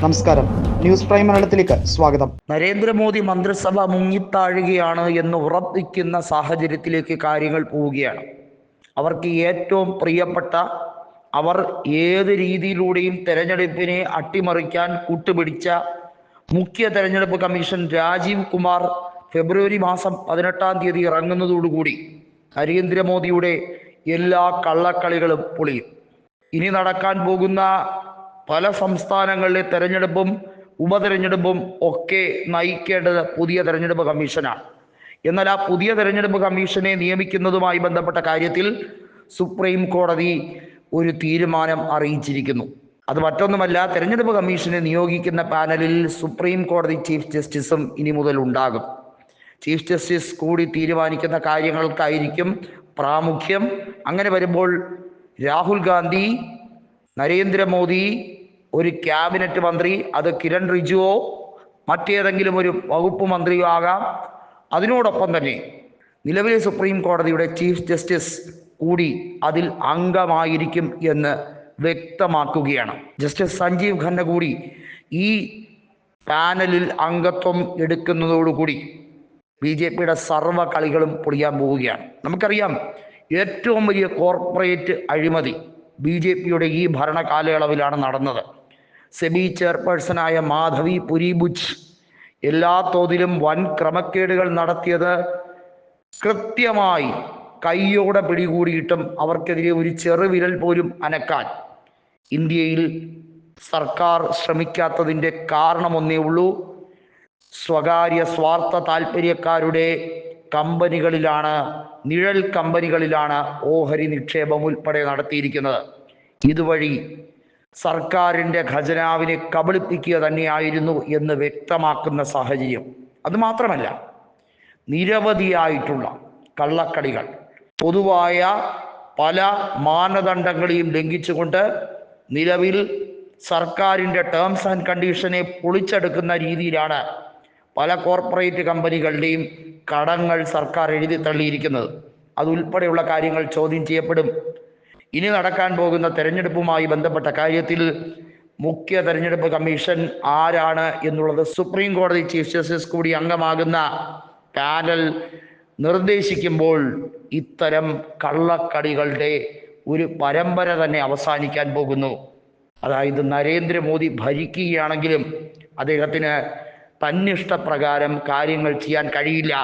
നമസ്കാരം. News prime മലയാളത്തിലേക്ക് സ്വാഗതം. നരേന്ദ്രമോദി മന്ത്രിസഭ മുങ്ങിത്താഴുകയാണ് എന്ന് ഉറപ്പിക്കുന്ന സാഹചര്യത്തിലേക്ക് കാര്യങ്ങൾ പോവുകയാണ്. അവർക്ക് ഏറ്റവും പ്രിയപ്പെട്ട അവർ ഏത് രീതിയിലൂടെയും തെരഞ്ഞെടുപ്പിനെ അട്ടിമറിക്കാൻ കൂട്ടുപിടിച്ച മുഖ്യ തെരഞ്ഞെടുപ്പ് കമ്മീഷൻ രാജീവ് കുമാർ ഫെബ്രുവരി മാസം പതിനെട്ടാം തീയതി ഇറങ്ങുന്നതോടുകൂടി നരേന്ദ്രമോദിയുടെ എല്ലാ കള്ളക്കളികളും പൊളിയും. ഇനി നടക്കാൻ പോകുന്ന പല സംസ്ഥാനങ്ങളിലെ തെരഞ്ഞെടുപ്പും ഉപതെരഞ്ഞെടുപ്പും ഒക്കെ നയിക്കേണ്ടത് പുതിയ തെരഞ്ഞെടുപ്പ് കമ്മീഷനാണ്. എന്നാൽ ആ പുതിയ തെരഞ്ഞെടുപ്പ് കമ്മീഷനെ നിയമിക്കുന്നതുമായി ബന്ധപ്പെട്ട കാര്യത്തിൽ സുപ്രീം കോടതി ഒരു തീരുമാനം അറിയിച്ചിരിക്കുന്നു. അത് മറ്റൊന്നുമല്ല തെരഞ്ഞെടുപ്പ് കമ്മീഷനെ നിയോഗിക്കുന്ന പാനലിൽ സുപ്രീം കോടതി ചീഫ് ജസ്റ്റിസും ഇനി മുതൽ ഉണ്ടാകും. ചീഫ് ജസ്റ്റിസ് കൂടി തീരുമാനിക്കുന്ന കാര്യങ്ങൾക്കായിരിക്കും പ്രാമുഖ്യം. അങ്ങനെ വരുമ്പോൾ രാഹുൽ ഗാന്ധി നരേന്ദ്രമോദി ഒരു ക്യാബിനറ്റ് മന്ത്രി അത് കിരൺ റിജുവോ മറ്റേതെങ്കിലും ഒരു വകുപ്പ് മന്ത്രിയോ ആകാം. അതിനോടൊപ്പം തന്നെ നിലവിലെ സുപ്രീം കോടതിയുടെ ചീഫ് ജസ്റ്റിസ് കൂടി അതിൽ അംഗമായിരിക്കും എന്ന് വ്യക്തമാക്കുകയാണ്. ജസ്റ്റിസ് സഞ്ജീവ് ഖന്ന കൂടി ഈ പാനലിൽ അംഗത്വം എടുക്കുന്നതോടുകൂടി ബി ജെ പിയുടെ സർവ കളികളും പൊളിയാൻ പോവുകയാണ്. നമുക്കറിയാം ഏറ്റവും വലിയ കോർപ്പറേറ്റ് അഴിമതി ബി ജെ പിയുടെ ഈ ഭരണ കാലയളവിലാണ് നടന്നത്. സെബി ചെയർപേഴ്സണായ മാധവി പുരിബുജ് എല്ലാ തോതിലും വൻ ക്രമക്കേടുകൾ നടത്തിയത് കൃത്യമായി കൈയോടെ പിടികൂടിയിട്ടും അവർക്കെതിരെ ഒരു ചെറുവിരൽ പോലും അനക്കാൻ ഇന്ത്യയിൽ സർക്കാർ ശ്രമിക്കാത്തതിന്റെ കാരണമൊന്നേ ഉള്ളൂ. സ്വകാര്യ സ്വാർത്ഥ താല്പര്യക്കാരുടെ കമ്പനികളിലാണ് നിഴൽ കമ്പനികളിലാണ് ഓഹരി നിക്ഷേപം ഉൾപ്പെടെ നടത്തിയിരിക്കുന്നത്. ഇതുവഴി സർക്കാരിന്റെ ഖജനാവിനെ കബളിപ്പിക്കുക തന്നെയായിരുന്നു എന്ന് വ്യക്തമാക്കുന്ന സാഹചര്യം. അതുമാത്രമല്ല നിരവധിയായിട്ടുള്ള കള്ളക്കടികൾ പൊതുവായ പല മാനദണ്ഡങ്ങളെയും ലംഘിച്ചുകൊണ്ട് നിലവിൽ സർക്കാരിന്റെ ടേംസ് ആൻഡ് കണ്ടീഷനെ പൊളിച്ചെടുക്കുന്ന രീതിയിലാണ് പല കോർപ്പറേറ്റ് കമ്പനികളുടെയും കടങ്ങൾ സർക്കാർ എഴുതി തള്ളിയിരിക്കുന്നത്. അതുൾപ്പെടെയുള്ള കാര്യങ്ങൾ ചോദ്യം ചെയ്യപ്പെടും. ഇനി നടക്കാൻ പോകുന്ന തെരഞ്ഞെടുപ്പുമായി ബന്ധപ്പെട്ട കാര്യത്തിൽ മുഖ്യ തെരഞ്ഞെടുപ്പ് കമ്മീഷൻ ആരാണ് എന്നുള്ളത് സുപ്രീം കോടതി ചീഫ് ജസ്റ്റിസ് കൂടി അംഗമാകുന്ന പാനൽ നിർദ്ദേശിക്കുമ്പോൾ ഇത്തരം കള്ളക്കടികളുടെ ഒരു പരമ്പര തന്നെ അവസാനിക്കാൻ പോകുന്നു. അതായത് നരേന്ദ്രമോദി ഭരിക്കുകയാണെങ്കിലും അദ്ദേഹത്തിന് തന്നിഷ്ടപ്രകാരം കാര്യങ്ങൾ ചെയ്യാൻ കഴിയില്ല.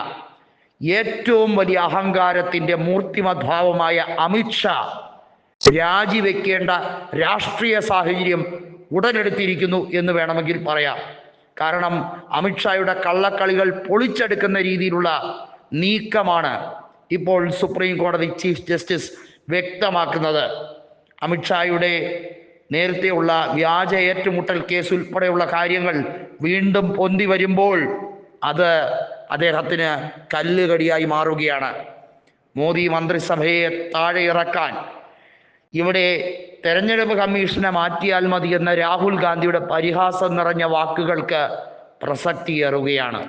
ഏറ്റവും വലിയ അഹങ്കാരത്തിന്റെ മൂർത്തിമദ്ഭാവമായ അമിത്ഷാ രാജിവെക്കേണ്ട രാഷ്ട്രീയ സാഹചര്യം ഉടലെടുത്തിരിക്കുന്നു എന്ന് വേണമെങ്കിൽ പറയാം. കാരണം അമിത്ഷായുടെ കള്ളക്കളികൾ പൊളിച്ചെടുക്കുന്ന രീതിയിലുള്ള നീക്കമാണ് ഇപ്പോൾ സുപ്രീം കോടതി ചീഫ് ജസ്റ്റിസ് വ്യക്തമാക്കുന്നത്. അമിത്ഷായുടെ നേരത്തെയുള്ള വ്യാജ ഏറ്റുമുട്ടൽ കേസ് ഉൾപ്പെടെയുള്ള കാര്യങ്ങൾ വീണ്ടും പൊന്തി വരുമ്പോൾ അത് അദ്ദേഹത്തിന് കല്ലുകടിയായി മാറുകയാണ്. മോദി മന്ത്രിസഭയെ താഴെ ഇറക്കാൻ. ഇവിടെ തെരഞ്ഞെടുപ്പ് കമ്മീഷനെ മാറ്റിയാൽ മതി എന്ന രാഹുൽ ഗാന്ധിയുടെ പരിഹാസം നിറഞ്ഞ വാക്കുകൾക്ക് പ്രസക്തിയേറുകയാണ്.